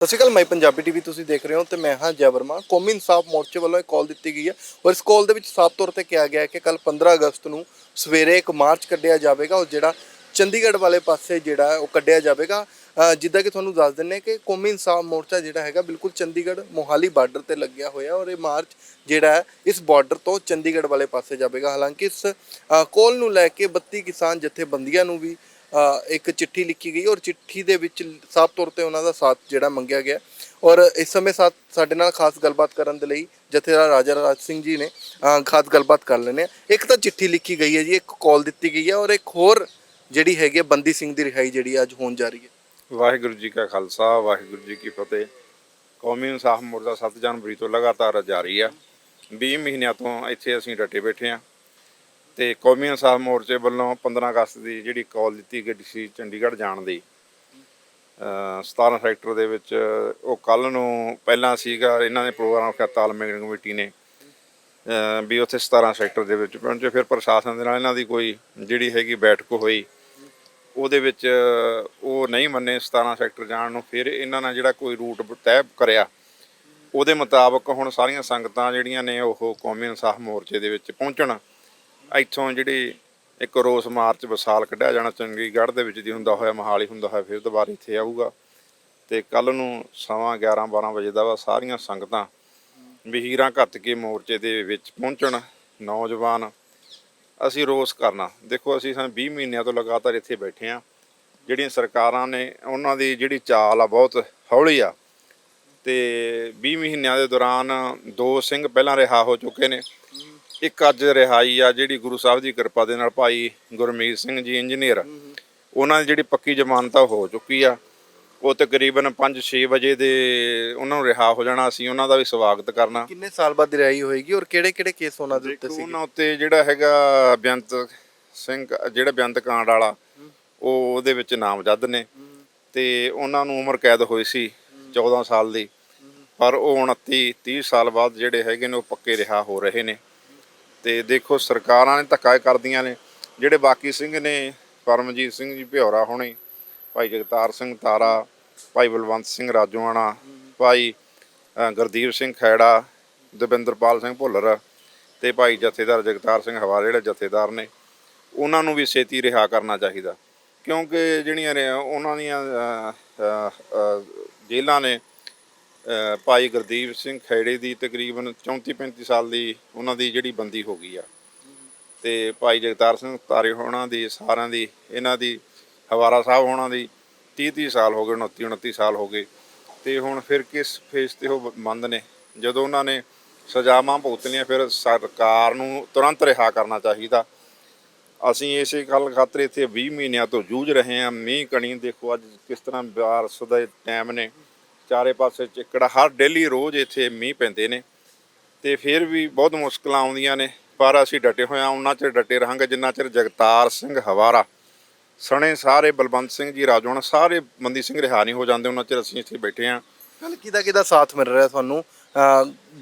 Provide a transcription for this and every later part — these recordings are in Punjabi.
ਸਤਿ ਸ਼੍ਰੀ ਅਕਾਲ, ਮੈਂ ਪੰਜਾਬੀ ਟੀਵੀ ਤੁਸੀਂ ਦੇਖ ਰਹੇ ਹੋ ਤੇ ਮੈਂ ਹਾਂ ਜੈਵਰਮਾ ਕੌਮੀ ਇਨਸਾਫ ਮੋਰਚੇ ਵੱਲੋਂ ਇੱਕ ਕਾਲ ਦਿੱਤੀ ਗਈ ਹੈ ਔਰ ਇਸ ਕਾਲ ਦੇ ਵਿੱਚ ਸਾਫ਼ ਤੌਰ ਤੇ ਕਿਹਾ ਗਿਆ ਹੈ ਕਿ ਕੱਲ 15 ਅਗਸਤ ਨੂੰ ਸਵੇਰੇ ਇੱਕ ਮਾਰਚ ਕੱਢਿਆ ਜਾਵੇਗਾ ਔਰ ਜਿਹੜਾ ਚੰਡੀਗੜ੍ਹ ਵਾਲੇ ਪਾਸੇ ਜਿਹੜਾ ਉਹ ਕੱਢਿਆ ਜਾਵੇਗਾ। ਜਿੱਦਾਂ ਕਿ ਤੁਹਾਨੂੰ ਦੱਸ ਦਿੰਨੇ ਕਿ ਕੌਮੀ ਇਨਸਾਫ ਮੋਰਚਾ ਜਿਹੜਾ ਹੈਗਾ ਬਿਲਕੁਲ ਚੰਡੀਗੜ੍ਹ ਮੋਹਾਲੀ ਬਾਰਡਰ ਤੇ ਲੱਗਿਆ ਹੋਇਆ ਔਰ ਇਹ ਮਾਰਚ ਜਿਹੜਾ ਹੈ ਇਸ ਬਾਰਡਰ ਤੋਂ ਚੰਡੀਗੜ੍ਹ ਵਾਲੇ ਪਾਸੇ ਜਾਵੇਗਾ। ਹਾਲਾਂਕਿ ਇਸ ਕੋਲ ਨੂੰ ਲੈ ਕੇ 32 ਕਿਸਾਨ ਜਥੇਬੰਦੀਆਂ ਨੂੰ ਵੀ ਇੱਕ ਚਿੱਠੀ ਲਿਖੀ ਗਈ ਔਰ ਚਿੱਠੀ ਦੇ ਵਿੱਚ ਸਾਫ਼ ਤੌਰ ਤੇ ਉਹਨਾਂ ਦਾ ਸਾਥ ਜਿਹੜਾ ਮੰਗਿਆ ਗਿਆ। ਔਰ ਇਸ ਸਮੇਂ ਸਾਥ ਸਾਡੇ ਨਾਲ ਖਾਸ ਗੱਲਬਾਤ ਕਰਨ ਦੇ ਲਈ ਜਥੇਦਾਰ ਰਾਜਾ ਰਾਜ ਸਿੰਘ ਜੀ ਨੇ ਖਾਸ ਗੱਲਬਾਤ ਕਰ ਲੈਣੇ ਇੱਕ ਤਾਂ ਚਿੱਠੀ ਲਿਖੀ ਗਈ ਹੈ ਜੀ, ਇੱਕ ਕਾਲ ਦਿੱਤੀ ਗਈ ਹੈ ਔਰ ਇੱਕ ਹੋਰ ਜਿਹੜੀ ਹੈਗੀ ਹੈ ਬੰਦੀ ਸਿੰਘ ਦੀ ਰਿਹਾਈ ਜਿਹੜੀ ਹੈ ਅੱਜ ਹੋਣ ਜਾ ਰਹੀ ਹੈ। ਵਾਹਿਗੁਰੂ ਜੀ ਕਾ ਖਾਲਸਾ, ਵਾਹਿਗੁਰੂ ਜੀ ਕੀ ਫਤਿਹ। ਕੌਮੀ ਇਨਸਾਫ ਮੋਰਚਾ 7 ਜਨਵਰੀ ਤੋਂ ਲਗਾਤਾਰ ਜਾਰੀ ਆ। 20 ਮਹੀਨਿਆਂ ਤੋਂ ਇੱਥੇ ਅਸੀਂ ਡਟੇ ਬੈਠੇ ਆ ਤੇ ਕੌਮੀ ਇਨਸਾਫ ਮੋਰਚੇ ਵੱਲੋਂ 15 ਅਗਸਤ ਦੀ ਜਿਹੜੀ ਕਾਲ ਦਿੱਤੀ ਗਈ ਸੀ ਚੰਡੀਗੜ੍ਹ ਜਾਣ ਦੀ ਅ 17 ਸੈਕਟਰ ਦੇ ਵਿੱਚ ਉਹ ਕੱਲ ਨੂੰ ਪਹਿਲਾਂ ਸੀਗਾ, ਇਹਨਾਂ ਨੇ ਪ੍ਰੋਗਰਾਮ ਰੱਖਿਆ ਤਾਲਮੇਲ ਕਮੇਟੀ ਨੇ ਵੀ ਉੱਥੇ 17 ਸੈਕਟਰ ਦੇ ਵਿੱਚ ਪਹੁੰਚੇ, ਫਿਰ ਪ੍ਰਸ਼ਾਸਨ ਦੇ ਨਾਲ ਇਹਨਾਂ ਦੀ ਕੋਈ ਜਿਹੜੀ ਹੈਗੀ ਬੈਠਕ ਹੋਈ, ਉਹਦੇ ਵਿੱਚ ਉਹ ਨਹੀਂ ਮੰਨੇ 17 ਸੈਕਟਰ ਜਾਣ ਨੂੰ, ਫਿਰ ਇਹਨਾਂ ਨਾਲ ਜਿਹੜਾ ਕੋਈ ਰੂਟ ਤੈਅ ਕਰਿਆ, ਉਹਦੇ ਮੁਤਾਬਕ ਹੁਣ ਸਾਰੀਆਂ ਸੰਗਤਾਂ ਜਿਹੜੀਆਂ ਨੇ ਉਹ ਕੌਮੀ ਇਨਸਾਫ ਮੋਰਚੇ ਦੇ ਵਿੱਚ ਪਹੁੰਚਣ। ਇੱਥੋਂ ਜਿਹੜੀ ਇੱਕ ਰੋਸ ਮਾਰਚ ਵਿਸਾਲ ਕੱਢਿਆ ਜਾਣਾ ਚੰਡੀਗੜ੍ਹ ਦੇ ਵਿੱਚ ਦੀ ਹੁੰਦਾ ਹੋਇਆ, ਮਹਾਲੀ ਹੁੰਦਾ ਹੋਇਆ, ਫਿਰ ਦੁਬਾਰਾ ਇੱਥੇ ਆਊਗਾ। ਤੇ ਕੱਲ ਨੂੰ ਸਵਾ 11 12 ਵਜੇ ਦਾ ਵਾ, ਸਾਰੀਆਂ ਸੰਗਤਾਂ ਵਹੀਰਾਂ ਘੱਤ ਕੇ ਮੋਰਚੇ ਦੇ ਵਿੱਚ ਪਹੁੰਚਣ, ਨੌਜਵਾਨ। ਅਸੀਂ ਰੋਸ ਕਰਨਾ। ਦੇਖੋ, ਅਸੀਂ ਸਾਨੂੰ 20 ਮਹੀਨਿਆਂ ਤੋਂ ਲਗਾਤਾਰ ਇੱਥੇ ਬੈਠੇ ਆ ਜਿਹੜੀਆਂ ਸਰਕਾਰਾਂ ਨੇ, ਉਹਨਾਂ ਦੀ ਜਿਹੜੀ ਚਾਲ ਆ ਬਹੁਤ ਹੌਲੀ ਆ। ਤੇ 20 ਮਹੀਨਿਆਂ ਦੇ ਦੌਰਾਨ ਦੋ ਸਿੰਘ ਪਹਿਲਾਂ ਰਿਹਾ ਹੋ ਚੁੱਕੇ ਨੇ। ਇੱਕ ਅੱਜ ਰਿਹਾਈ ਆ ਜਿਹੜੀ ਗੁਰੂ ਸਾਹਿਬ ਦੀ ਕਿਰਪਾ ਦੇ ਨਾਲ ਭਾਈ ਗੁਰਮੀਤ ਸਿੰਘ ਜੀ ਇੰਜੀਨੀਅਰ। ਉਹਨਾਂ ਦੀ ਜਿਹੜੀ ਪੱਕੀ ਜ਼ਮਾਨਤ ਹੋ ਚੁੱਕੀ ਆ। ਉਹ ਤਕਰੀਬਨ 5-6 ਵਜੇ ਦੇ ਉਹਨਾਂ ਨੂੰ ਰਿਹਾ ਹੋ ਜਾਣਾ ਅਸੀਂ ਉਹਨਾਂ ਦਾ ਵੀ ਸਵਾਗਤ ਕਰਨਾ। ਕਿੰਨੇ ਸਾਲ ਬਾਅਦ ਰਿਹਾਈ ਹੋਏਗੀ ਔਰ ਕਿਹੜੇ ਕਿਹੜੇ ਕੇਸ ਉਹਨਾਂ ਦੇ ਉੱਤੇ ਸੀ ਉਹਨਾਂ ਉੱਤੇ ਜਿਹੜਾ ਹੈਗਾ ਬੇਅੰਤ ਸਿੰਘ ਜਿਹੜਾ ਬੇਅੰਤ ਕਾਂਡ ਵਾਲਾ ਉਹ ਉਹਦੇ ਵਿੱਚ ਨਾਮਜ਼ਦ ਨੇ। ਤੇ ਉਹਨਾਂ ਨੂੰ ਉਮਰ ਕੈਦ ਹੋਈ ਸੀ 14 ਸਾਲ ਦੀ। ਪਰ ਉਹ 29 30 ਸਾਲ ਬਾਅਦ ਜਿਹੜੇ ਹੈਗੇ ਨੇ ਉਹ ਪੱਕੇ ਰਿਹਾ ਹੋ ਰਹੇ ਨੇ। ਤੇ ਦੇਖੋ ਸਰਕਾਰਾਂ ਨੇ ਧੱਕਾ ਕਰਦੀਆਂ ਨੇ। ਜਿਹੜੇ ਬਾਕੀ ਸਿੰਘ ਨੇ, ਪਰਮਜੀਤ ਸਿੰਘ ਜੀ ਭਿਓਰਾ ਹੋਣੀ, ਭਾਈ ਜਗਤਾਰ ਸਿੰਘ ਤਾਰਾ, ਭਾਈ ਬਲਵੰਤ ਸਿੰਘ ਰਾਜੋਆਣਾ, ਭਾਈ ਗੁਰਦੀਪ ਸਿੰਘ ਖੈੜਾ, ਦਵਿੰਦਰਪਾਲ ਸਿੰਘ ਭੁੱਲਰ ਤੇ ਭਾਈ ਜਥੇਦਾਰ ਜਗਤਾਰ ਸਿੰਘ ਹਵਾਲੇ ਜਿਹੜੇ ਜਥੇਦਾਰ ਨੇ, ਉਹਨਾਂ ਨੂੰ ਵੀ ਛੇਤੀ ਰਿਹਾ ਕਰਨਾ ਚਾਹੀਦਾ। ਕਿਉਂਕਿ ਜਿਹੜੀਆਂ ਨੇ, ਉਹਨਾਂ ਦੀਆਂ ਜੇਲ੍ਹਾਂ ਨੇ ਭਾਈ ਗੁਰਦੀਪ ਸਿੰਘ ਖੈੜੇ ਦੀ ਤਕਰੀਬਨ 34 35 ਸਾਲ ਦੀ ਉਹਨਾਂ ਦੀ ਜਿਹੜੀ ਬੰਦੀ ਹੋ ਗਈ ਆ। ਤੇ ਭਾਈ ਜਗਤਾਰ ਸਿੰਘ ਤਾਰੇ ਹੋਣਾ ਦੀ, ਸਾਰਿਆਂ ਦੀ, ਇਹਨਾਂ ਦੀ, ਹਵਾਰਾ ਸਾਹਿਬ ਹੋਣਾ ਦੀ 30 30 ਸਾਲ ਹੋ ਗਏ 29 29 ਸਾਲ ਹੋ ਗਏ। ਤੇ ਹੁਣ ਫਿਰ ਕਿਸ ਫੇਸ ਤੇ ਉਹ ਬੰਦ ਨੇ? ਜਦੋਂ ਉਹਨਾਂ ਨੇ ਸਜ਼ਾਵਾਂ ਭੁਗਤਣੀਆਂ, ਫਿਰ ਸਰਕਾਰ ਨੂੰ ਤੁਰੰਤ ਰਿਹਾ ਕਰਨਾ ਚਾਹੀਦਾ। ਅਸੀਂ ਇਸੇ ਗੱਲ ਖਾਤਰ ਇੱਥੇ 20 ਮਹੀਨਿਆਂ ਤੋਂ ਜੂਝ ਰਹੇ ਹਾਂ। ਮੀਂਹ ਕਣੀ ਦੇਖੋ ਅੱਜ ਕਿਸ ਤਰ੍ਹਾਂ ਬਾਰਿਸ਼ ਦੇ ਟਾਈਮ ਨੇ। ਚਾਰੇ ਪਾਸੇ ਚਿੱਕੜ ਹਰ ਡੇਲੀ ਰੋਜ਼ ਇੱਥੇ ਮੀਂਹ ਪੈਂਦੇ ਨੇ ਤੇ ਫਿਰ ਵੀ ਬਹੁਤ ਮੁਸ਼ਕਲਾਂ ਆਉਂਦੀਆਂ ਨੇ ਪਰ ਅਸੀਂ ਡਟੇ ਹੋਏ ਹਾਂ ਉਹਨਾਂ ਚਿਰ ਡਟੇ ਰਹਾਂਗੇ ਜਿੰਨਾ ਚਿਰ ਜਗਤਾਰ ਸਿੰਘ ਹਵਾਰਾ ਸਣੇ ਸਾਰੇ ਬਲਵੰਤ ਸਿੰਘ ਜੀ ਰਾਜੋਣ ਸਾਰੇ ਬੰਦੀ ਸਿੰਘ ਰਿਹਾ ਨਹੀਂ ਹੋ ਜਾਂਦੇ ਉਹਨਾਂ ਚਿਰ ਅਸੀਂ ਇੱਥੇ ਬੈਠੇ ਹਾਂ। ਕੱਲ ਕਿਹਦਾ ਕਿਹਦਾ ਸਾਥ ਮਿਲ ਰਿਹਾ ਤੁਹਾਨੂੰ?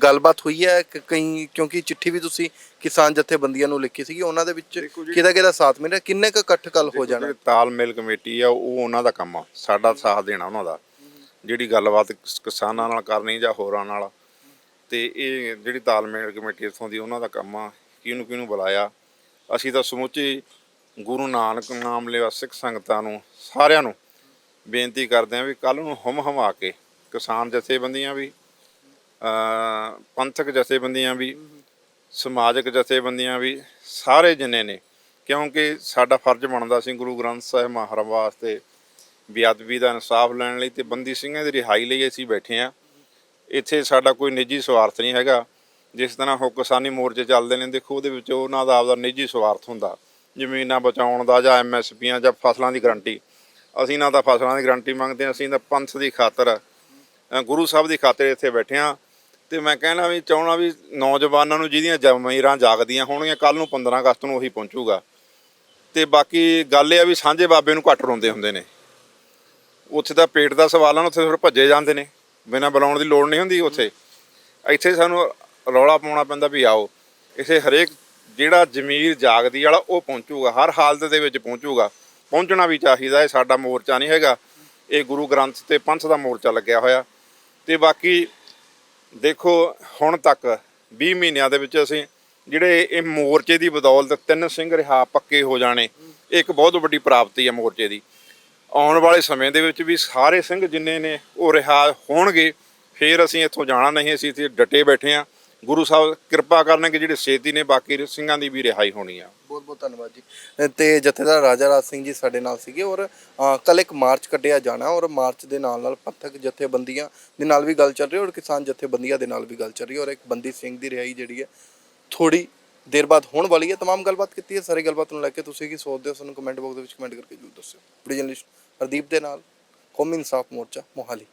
ਗੱਲਬਾਤ ਹੋਈ ਹੈ ਕਿ ਕਈ ਕਿਉਂਕਿ ਚਿੱਠੀ ਵੀ ਤੁਸੀਂ ਕਿਸਾਨ ਜਥੇਬੰਦੀਆਂ ਨੂੰ ਲਿਖੀ ਸੀਗੀ ਉਹਨਾਂ ਦੇ ਵਿੱਚ ਕਿਹਦਾ ਕਿਹਦਾ ਸਾਥ ਮਿਲ ਰਿਹਾ? ਕਿੰਨੇ ਕੁ ਇਕੱਠ ਕੱਲ ਹੋ ਜਾਣਾ? ਤਾਲਮੇਲ ਕਮੇਟੀ ਆ ਉਹ ਉਹਨਾਂ ਦਾ ਕੰਮ ਆ ਸਾਡਾ ਸਾਥ ਦੇਣਾ ਉਹਨਾਂ ਦਾ। ਜਿਹੜੀ ਗੱਲਬਾਤ ਕਿਸਾਨਾਂ ਨਾਲ ਕਰਨੀ ਜਾਂ ਹੋਰਾਂ ਨਾਲ, ਤੇ ਇਹ ਜਿਹੜੀ ਤਾਲਮੇਲ ਕਮੇਟੀ ਇਥੋਂ ਦੀ, ਉਹਨਾਂ ਦਾ ਕੰਮ ਆ, ਕਿਹਨੂੰ ਕਿਹਨੂੰ ਬੁਲਾਇਆ। ਅਸੀਂ ਤਾਂ ਸਮੁੱਚੇ ਗੁਰੂ ਨਾਨਕ ਨਾਮ ਲਿਆ ਸਿੱਖ ਸੰਗਤਾਂ ਨੂੰ, ਸਾਰਿਆਂ ਨੂੰ ਬੇਨਤੀ ਕਰਦੇ ਹਾਂ ਵੀ ਕੱਲ ਨੂੰ ਹਮ ਹਮਾ ਕੇ ਕਿਸਾਨ ਜਥੇਬੰਦੀਆਂ ਵੀ ਪੰਥਕ ਜਥੇਬੰਦੀਆਂ ਵੀ, ਸਮਾਜਿਕ ਜਥੇਬੰਦੀਆਂ ਵੀ, ਸਾਰੇ ਜਿੰਨੇ ਨੇ, ਕਿਉਂਕਿ ਸਾਡਾ ਫਰਜ਼ ਬਣਦਾ ਸੀ ਗੁਰੂ ਗ੍ਰੰਥ ਸਾਹਿਬ ਮਹਾਰਾਜ ਵਾਸਤੇ ਬੇਅਦਬੀ ਦਾ ਇਨਸਾਫ ਲੈਣ ਲਈ ਤੇ ਬੰਦੀ ਸਿੰਘਾਂ ਦੀ ਰਿਹਾਈ ਲਈ ਅਸੀਂ ਬੈਠੇ ਆ ਇੱਥੇ ਸਾਡਾ ਕੋਈ ਨਿੱਜੀ ਸਵਾਰਥ ਨਹੀਂ ਹੈਗਾ। ਜਿਸ ਤਰ੍ਹਾਂ ਉਹ ਕਿਸਾਨੀ ਮੋਰਚੇ ਚੱਲਦੇ ਨੇ, ਦੇਖੋ ਉਹਦੇ ਵਿੱਚ ਉਹਨਾਂ ਦਾ ਆਪਦਾ ਨਿੱਜੀ ਸਵਾਰਥ ਹੁੰਦਾ। ਜ਼ਮੀਨਾਂ ਬਚਾਉਣ ਦਾ ਜਾਂ ਐਮਐਸਪੀਆਂ ਜਾਂ ਫਸਲਾਂ ਦੀ ਗਰੰਟੀ। ਅਸੀਂ ਨਾ ਤਾਂ ਫਸਲਾਂ ਦੀ ਗਰੰਟੀ ਮੰਗਦੇ ਹਾਂ, ਅਸੀਂ ਤਾਂ ਪੰਥ ਦੀ ਖਾਤਰ ਗੁਰੂ ਸਾਹਿਬ ਦੀ ਖਾਤਰ ਇੱਥੇ ਬੈਠੇ ਆ ਤੇ ਮੈਂ ਕਹਿਣਾ ਵੀ ਚਾਹਣਾ ਵੀ ਨੌਜਵਾਨਾਂ ਨੂੰ ਜਿਹਦੀਆਂ ਜ਼ਮੀਰਾਂ ਜਾਗਦੀਆਂ ਹੋਣਗੀਆਂ ਕੱਲ ਨੂੰ 15 ਅਗਸਤ ਨੂੰ ਉਹੀ ਪਹੁੰਚੂਗਾ। ਤੇ ਬਾਕੀ ਗੱਲ ਇਹ ਆ ਵੀ ਸਾਂਝੇ ਬਾਬੇ ਨੂੰ ਘੱਟ ਰੋਂਦੇ ਹੁੰਦੇ ਨੇ। ਉੱਥੇ ਤਾਂ ਪੇਟ ਦਾ ਸਵਾਲ ਆ ਨਾ, ਉੱਥੇ ਫਿਰ ਭੱਜੇ ਜਾਂਦੇ ਨੇ। ਬਿਨਾਂ ਬੁਲਾਉਣ ਦੀ ਲੋੜ ਨਹੀਂ ਹੁੰਦੀ ਉੱਥੇ। ਇੱਥੇ ਸਾਨੂੰ ਰੌਲਾ ਪਾਉਣਾ ਪੈਂਦਾ ਵੀ ਆਓ। ਇਥੇ ਹਰੇਕ ਜਿਹੜਾ ਜ਼ਮੀਰ ਜਾਗਦੀ ਵਾਲਾ, ਉਹ ਪਹੁੰਚੂਗਾ। ਹਰ ਹਾਲਤ ਦੇ ਵਿੱਚ ਪਹੁੰਚੂਗਾ। ਪਹੁੰਚਣਾ ਵੀ ਚਾਹੀਦਾ, ਇਹ ਸਾਡਾ ਮੋਰਚਾ ਨਹੀਂ ਹੈਗਾ। ਇਹ ਗੁਰੂ ਗ੍ਰੰਥ ਤੇ ਪੰਥ ਦਾ ਮੋਰਚਾ ਲੱਗਿਆ ਹੋਇਆ। ਤੇ ਬਾਕੀ ਦੇਖੋ, ਹੁਣ ਤੱਕ 20 ਮਹੀਨਿਆਂ ਦੇ ਵਿੱਚ ਅਸੀਂ ਜਿਹੜੇ ਇਹ ਮੋਰਚੇ ਦੀ ਬਦੌਲਤ ਤਿੰਨ ਸਿੰਘ ਰਿਹਾ ਪੱਕੇ ਹੋ ਜਾਣੇ, ਇਹ ਇੱਕ ਬਹੁਤ ਵੱਡੀ ਪ੍ਰਾਪਤੀ ਹੈ ਮੋਰਚੇ ਦੀ। ਆਉਣ ਵਾਲੇ ਸਮੇਂ ਦੇ ਵਿੱਚ ਵੀ ਸਾਰੇ ਸਿੰਘ ਜਿੰਨੇ ਨੇ ਉਹ ਰਿਹਾ ਹੋਣਗੇ, ਫੇਰ ਅਸੀਂ ਇੱਥੋਂ ਜਾਣਾ ਨਹੀਂ, ਅਸੀਂ ਇੱਥੇ ਡਟੇ ਬੈਠੇ ਆ ਗੁਰੂ ਸਾਹਿਬ ਕਿਰਪਾ ਕਰਨਗੇ ਜਿਹੜੇ ਛੇਤੀ ਨੇ, ਬਾਕੀ ਸਿੰਘਾਂ ਦੀ ਵੀ ਰਿਹਾਈ ਹੋਣੀ ਆ। ਬਹੁਤ ਬਹੁਤ ਧੰਨਵਾਦ ਜੀ। ਤੇ ਜਥੇਦਾਰ ਰਾਜਾ ਰਾਜ ਸਿੰਘ ਜੀ ਸਾਡੇ ਨਾਲ ਸੀਗੇ ਔਰ ਕੱਲ ਇੱਕ ਮਾਰਚ ਕੱਢਿਆ ਜਾਣਾ ਔਰ ਮਾਰਚ ਦੇ ਨਾਲ ਨਾਲ ਪੰਥਕ ਜਥੇਬੰਦੀਆਂ ਦੇ ਨਾਲ ਵੀ ਗੱਲ ਚੱਲ ਰਹੀ ਔਰ ਕਿਸਾਨ ਜਥੇਬੰਦੀਆਂ ਦੇ ਨਾਲ ਵੀ ਗੱਲ ਚੱਲ ਰਹੀ ਹੈ ਔਰ ਇੱਕ ਬੰਦੀ ਸਿੰਘ ਦੀ ਰਿਹਾਈ ਜਿਹੜੀ ਹੈ ਥੋੜੀ ਦੇਰ ਬਾਅਦ ਹੋਣ ਵਾਲੀ ਹੈ तमाम ਗੱਲਬਾਤ ਕੀਤੀ ਹੈ ਸਾਰੀ ਗੱਲਬਾਤ ਨੂੰ ਲੈ ਕੇ ਤੁਸੀਂ ਕੀ ਸੋਚਦੇ ਹੋ ਸਾਨੂੰ ਕਮੈਂਟ ਬਾਕਸ ਦੇ ਵਿੱਚ ਕਮੈਂਟ ਕਰਕੇ ਜ਼ਰੂਰ ਦੱਸਿਓ ਵੀਡੀਓ ਜਰਨਲਿਸਟ ਹਰਦੀਪ ਦੇ ਨਾਲ ਕੌਮੀ ਇਨਸਾਫ ਮੋਰਚਾ ਮੋਹਾਲੀ